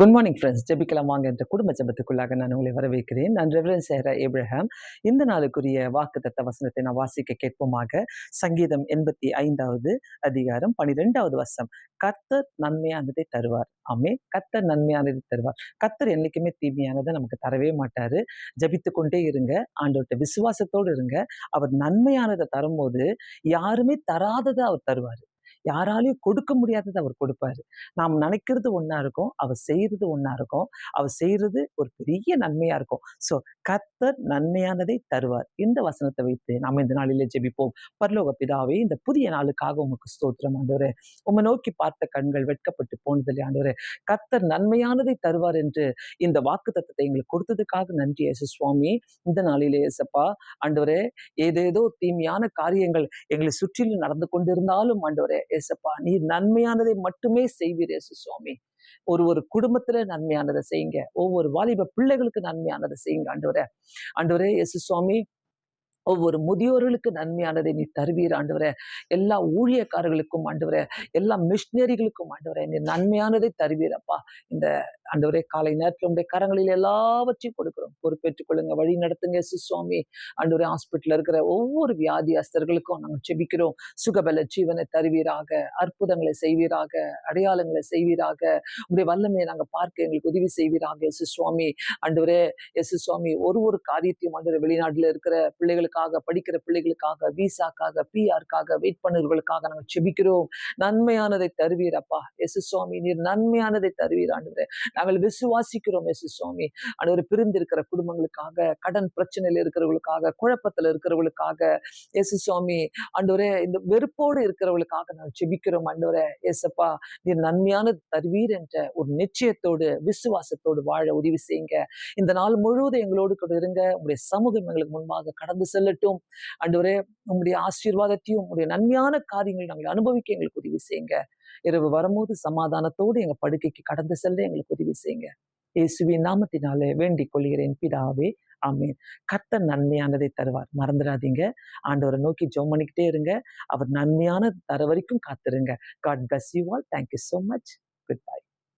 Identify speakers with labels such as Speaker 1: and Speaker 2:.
Speaker 1: Good morning friends ஜெபிக்கலாம் வாங்க என்ற குடும்ப ஜபத்துக்குள்ளாக நான் உங்களை வரவேற்கிறேன். நான் ரெவரன் சேர ஏப்ரஹாம் இந்த நாளுக்குரிய வாக்குத்தத்த வசனத்தை நான் வாசிக்க கேட்போமாக. சங்கீதம் எண்பத்தி ஐந்தாவது அதிகாரம் பனிரெண்டாவது வசம் கர்த்தர் நன்மையானதை தருவார். ஆமே கத்தர் நன்மையானதை தருவார். கர்த்தர் என்றைக்குமே தீமையானதை நமக்கு தரவே மாட்டாரு. ஜபித்து கொண்டே இருங்க. ஆண்டவர்கிட்ட விசுவாசத்தோடு இருங்க. அவர் நன்மையானதை தரும்போது யாருமே தராததை அவர் தருவார். யாராலையும் கொடுக்க முடியாததை அவர் கொடுப்பாரு. நாம் நினைக்கிறது ஒன்றா இருக்கும் அவர் செய்யறது ஒன்றா இருக்கும் அவர் செய்யறது ஒரு பெரிய நன்மையா இருக்கும். ஸோ கர்த்தர் நன்மையானதை தருவார். இந்த வசனத்தை வைத்து நாம் இந்த நாளிலே ஜெபிப்போம். பரலோக பிதாவே இந்த புதிய நாளுக்காக உமக்கு ஸ்தோத்திரம் ஆண்டவரே. உம்மை நோக்கி பார்த்த கண்கள் வெட்கப்பட்டு போனதில்லை ஆண்டவரே. கத்தர் நன்மையானதை தருவார் என்று இந்த வாக்கு தத்துவத்தை எங்களுக்கு கொடுத்ததுக்காக நன்றி இயேசு சுவாமி. இந்த நாளிலே இயேசப்பா ஆண்டவரே ஏதேதோ தீமையான காரியங்கள் எங்களை சுற்றிலும் நடந்து கொண்டிருந்தாலும் ஆண்டவரே இயேசப்பா நீர் நன்மையானதை மட்டுமே செய்வீர் இயேசு சுவாமி. ஒரு ஒரு குடும்பத்துல நன்மையானதை செய்யுங்க. ஒவ்வொரு வாலிப பிள்ளைகளுக்கு நன்மையானதை செய்யுங்க. ஆண்டவரே ஆண்டவரே இயேசு சுவாமி ஒவ்வொரு முதியோர்களுக்கு நன்மையானதை நீ தருவீர் ஆண்டவரே. எல்லா ஊழியக்காரர்களுக்கும் ஆண்டவரே. எல்லா மிஷினரிகளுக்கும் ஆண்டவரே நீ நன்மையானதை தருவீரப்பா இந்த ஆண்டவரே காலை நேரத்தில் உடைய கரங்களில் எல்லாவற்றையும் கொடுக்குறோம். பொறுப்பேற்றுக் கொள்ளுங்க வழி நடத்துங்க இயேசு சுவாமி. ஆண்டவரே ஹாஸ்பிட்டல்ல இருக்கிற ஒவ்வொரு வியாதியஸ்தர்களுக்கும் நாங்கள் செபிக்கிறோம். சுகபல ஜீவனை தருவீராக அற்புதங்களை செய்வீராக அடையாளங்களை செய்வீராக. உடைய வல்லமையை நாங்கள் பார்க்க எங்களுக்கு உதவி செய்வீராக எசு சுவாமி. ஆண்டவரே எசு சுவாமி ஒரு ஒரு காரியத்தையும் ஆண்டவரே வெளிநாட்டில் இருக்கிற பிள்ளைகளுக்காக படிக்கிற பிள்ளைகளுக்காக விசாக்காக பிஆர்க்காக வெயிட் பண்ணுறவர்களுக்காக நாங்கள் செபிக்கிறோம். நன்மையானதை தருவீரப்பா எசு சுவாமி நீர் நன்மையானதை தருவீர் நாங்கள் விசுவாசிக்கிறோம் எசு சுவாமி. அனைவர் பிரிந்திருக்கிற குடும்பங்களுக்காக கடன் பிரச்சனையில் இருக்கிறவர்களுக்காக குழப்பத்தில் இருக்கிறவர்களுக்காக எசு சுவாமி ஆண்டவரே இந்த வெறுப்போடு இருக்கிறவர்களுக்காக நாங்கள் செபிக்கிறோம் ஆண்டவரே. இயேசப்பா நீர் நன்மையானது தருவீர் என்ற ஒரு நிச்சயத்தோடு விசுவாசத்தோடு வாழ உதவி செய்யுங்க. இந்த நாள் முழுவதும் எங்களோடு கூட இருங்க. உங்களுடைய சமூகம் எங்களுக்கு முன்பாக கடந்து செல்லட்டும். அன்றுவரே உங்களுடைய ஆசீர்வாதத்தையும் உங்களுடைய நன்மையான காரியங்களை நாங்கள் அனுபவிக்க எங்களுக்கு உதவி செய்யுங்க. இரவு வரும்போது சமாதானத்தோடு எங்கள் படுக்கைக்கு கடந்து செல்ல எங்களுக்கு உதவி செய்யுங்க. இயேசுவின் நாமத்தினாலே வேண்டிக் கொள்கிறேன். பிதாவே ஆமீன். கர்த்தர் நன்மையானதை தருவார். மறந்துடாதீங்க. ஆண்டவரை நோக்கி ஜோம் பண்ணிக்கிட்டே இருங்க. அவர் நன்மையானது தர வரைக்கும் காத்துருங்க. God bless you all thank you so much good bye